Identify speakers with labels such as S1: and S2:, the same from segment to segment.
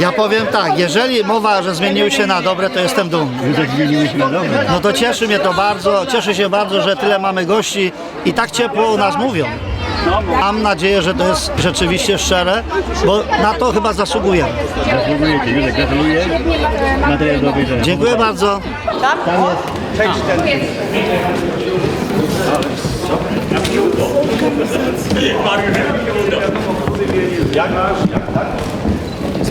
S1: Ja powiem tak, jeżeli mowa, że zmieniły się na dobre, to jestem dumny.
S2: Tak na dobre.
S1: No to cieszy mnie to bardzo, cieszę się bardzo, że tyle mamy gości i tak ciepło o nas mówią. Mam nadzieję, że to jest rzeczywiście szczere, bo na to chyba zasługujemy.
S2: Zasługujecie. Józek, gratuluję. Materiał do obejrzenia.
S1: Dziękuję bardzo.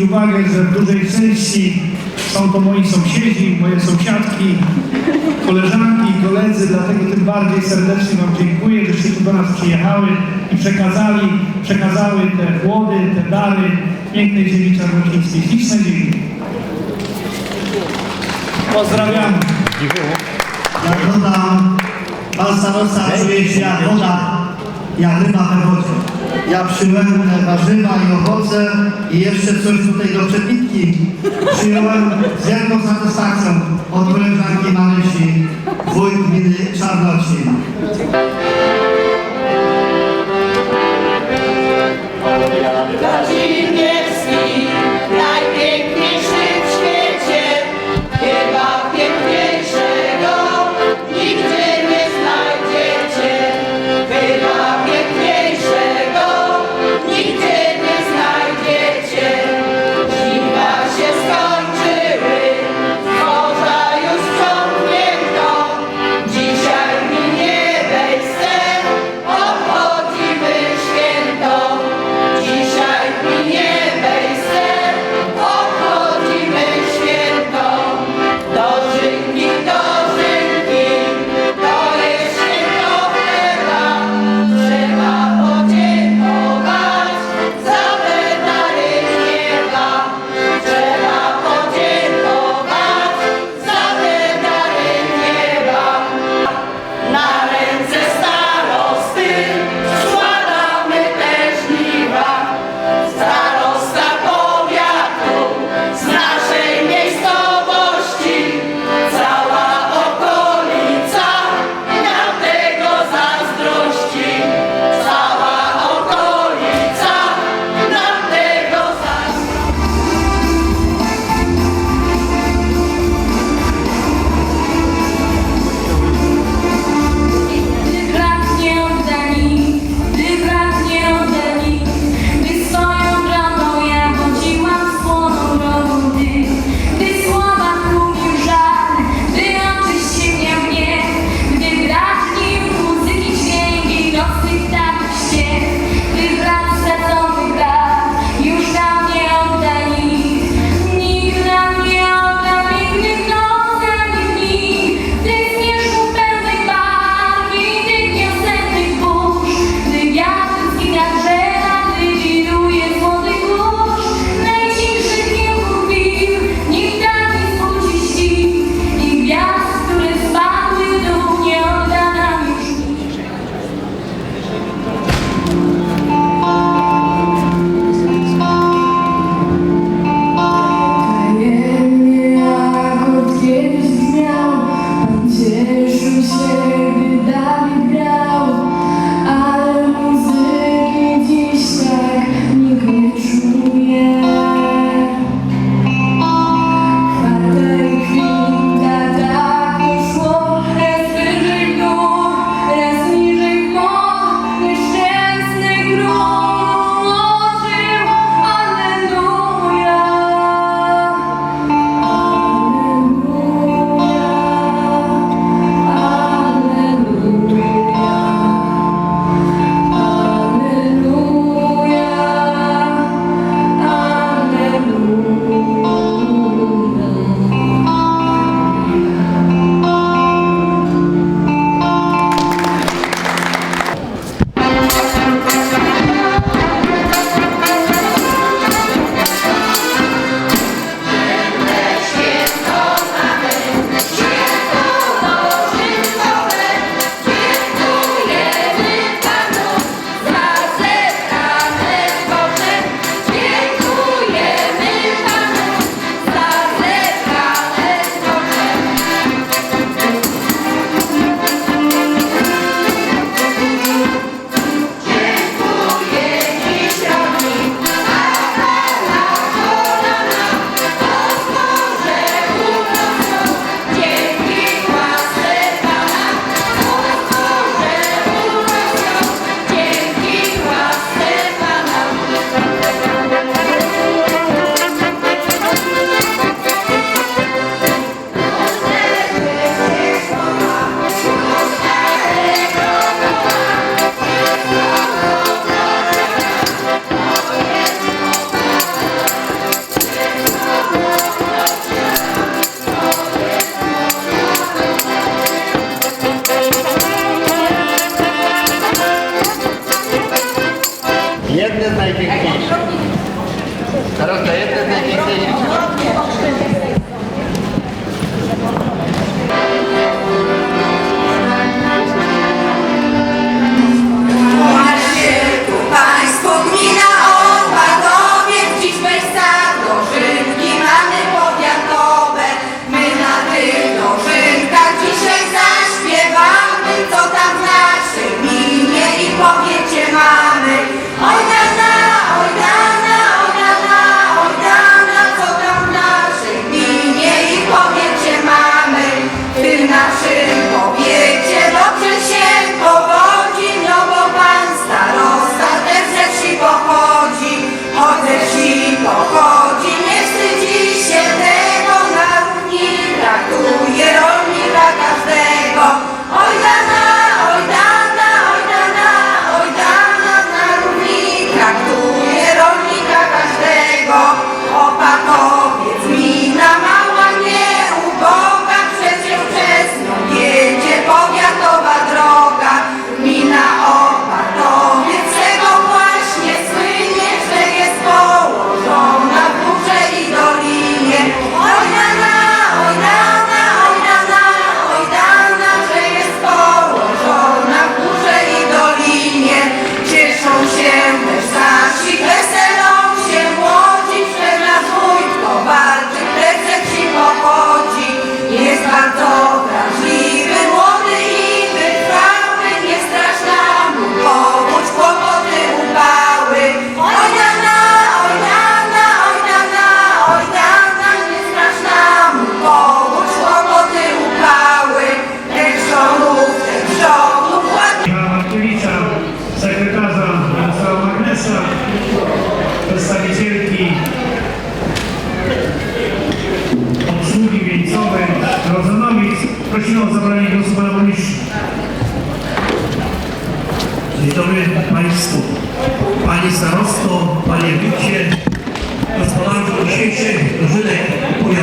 S3: zwrócić uwagę, że w dużej części są to moi sąsiedzi, moje sąsiadki, koleżanki i koledzy, dlatego tym bardziej serdecznie Wam dziękuję, żeście tu do nas przyjechały i przekazali, przekazały te płody, te dary pięknej ziemi czarnocińskiej. Śliczne dzięki. Pozdrawiam.
S4: Jak woda, pan starosta czuje się jak woda, jak ryba we wodzie. Ja przyjąłem warzywa i owoce i jeszcze coś tutaj do przepitki przyjąłem z wielką satysfakcją od koleżanki Marysi, wójt gminy Czarnocin.
S5: Kazimierski,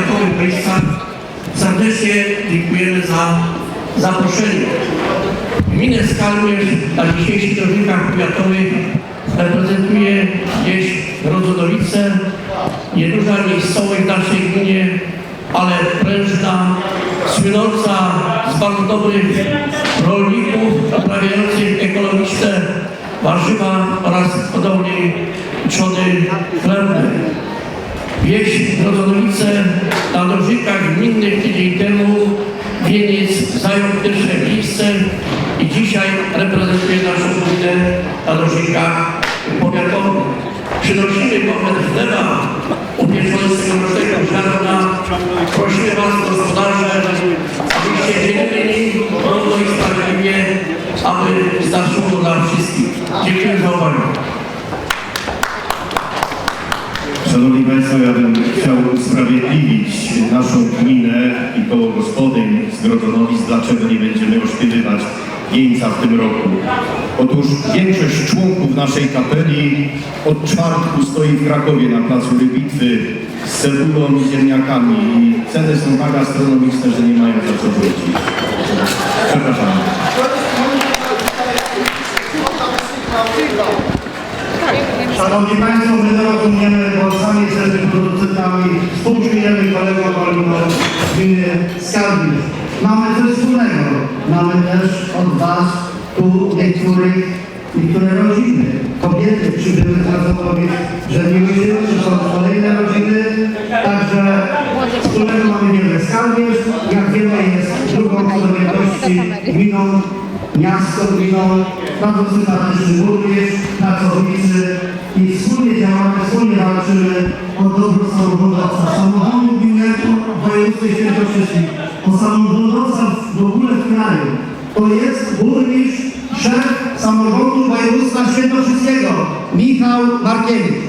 S1: powiatowych Państwa serdecznie dziękujemy za zaproszenie. Gminę Skalmierz na dzisiejszych dożynkach powiatowych reprezentuje gdzieś Rodzonowice, nieduża miejscowość w naszej gminie, ale prężna, słynąca z bardzo dobrych rolników uprawiających ekologiczne warzywa oraz hodowli trzody chlebnej. Wieś Rodzonowice na dożynkach gminnych tydzień temu Wieniec zajął pierwsze miejsce i dzisiaj reprezentuje naszą gminę na dożynkach powiatowych. Przynosimy moment chleba upieczony z tegorocznego ziarna. Prosimy Was, gospodarze, abyście dzielili równo i sprawiedliwie, aby starczyło dla wszystkich. Dziękuję za uwagę.
S6: Szanowni Państwo, ja bym chciał usprawiedliwić naszą gminę i koło gospodyń z Grodzonowic, dlaczego nie będziemy ośpiewywać wieńca w tym roku. Otóż większość członków naszej kapeli od czwartku stoi w Krakowie na placu Rybitwy z cebulą i ziemniakami i ceny są tak astronomiczne, że nie mają za co wrócić. Przepraszam.
S4: Szanowni Państwo, my to rozumiemy, bo sami jesteśmy producentami, współczujemy kolegom z gminy Skarbiec. Mamy coś wspólnego. Mamy też od Was tu niektórych, niektóre rodziny, kobiety przybyły z Radowowiec, że nie myślimy, że są kolejne rodziny. Także wspólnego mamy wiele. Skarbiec, jak wiemy, jest drugą co gminą miasto, gminą, bardzo sympatyczny burmistrz, pracownicy samorządowca. Samorządu gminnego w województwie świętokrzyskim, o samorządowca w ogóle w kraju. To jest burmistrz, szef samorządu województwa świętokrzyskiego, Michał Markiewicz.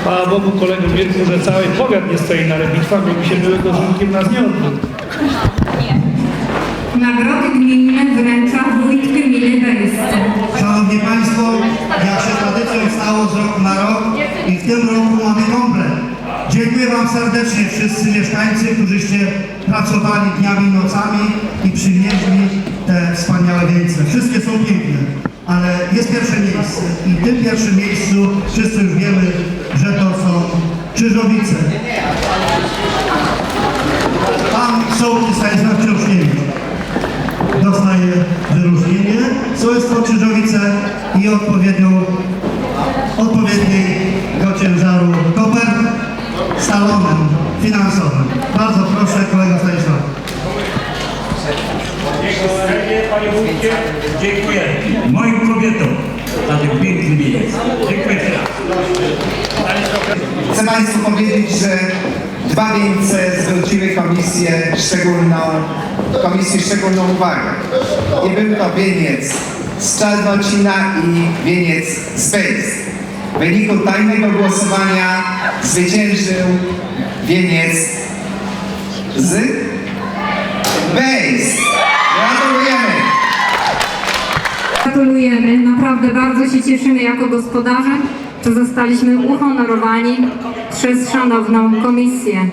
S3: Chwała Bogu kolegom wielkim, że cały powiat nie stoi na rybitwach, bo mi się były dożynkiem nas nie odbył.
S7: Nagrody gminne wręcza wójt gminy.
S4: Szanowni Państwo, z roku na rok i w tym roku mamy komplet. Dziękuję Wam serdecznie wszyscy mieszkańcy, którzyście pracowali dniami i nocami i przywieźli te wspaniałe wieńce. Wszystkie są piękne. ale jest pierwsze miejsce i w tym pierwszym miejscu wszyscy już wiemy, że to są Czyżowice. Pan sołtys Stanisław Książkiewicz dostaje wyróżnienie, sołectwo Czyżowice i odpowiednią, odpowiedniego ciężaru koper z talonem finansowym. Bardzo proszę, kolega Stanisław.
S8: Dziękuję Panie Wójcie, dziękuję moim kobietom za ten piękny wieniec. Dziękuję
S9: Chcę Państwu powiedzieć, że dwa wieńce zwróciły komisję szczególną, komisji szczególną uwagę. I był to wieniec z Czarnocina i wieniec z Bejs. W wyniku tajnego głosowania zwyciężył wieniec z Bejs. Gratulujemy!
S7: Gratulujemy, naprawdę bardzo się cieszymy jako gospodarze, że zostaliśmy uhonorowani przez szanowną komisję.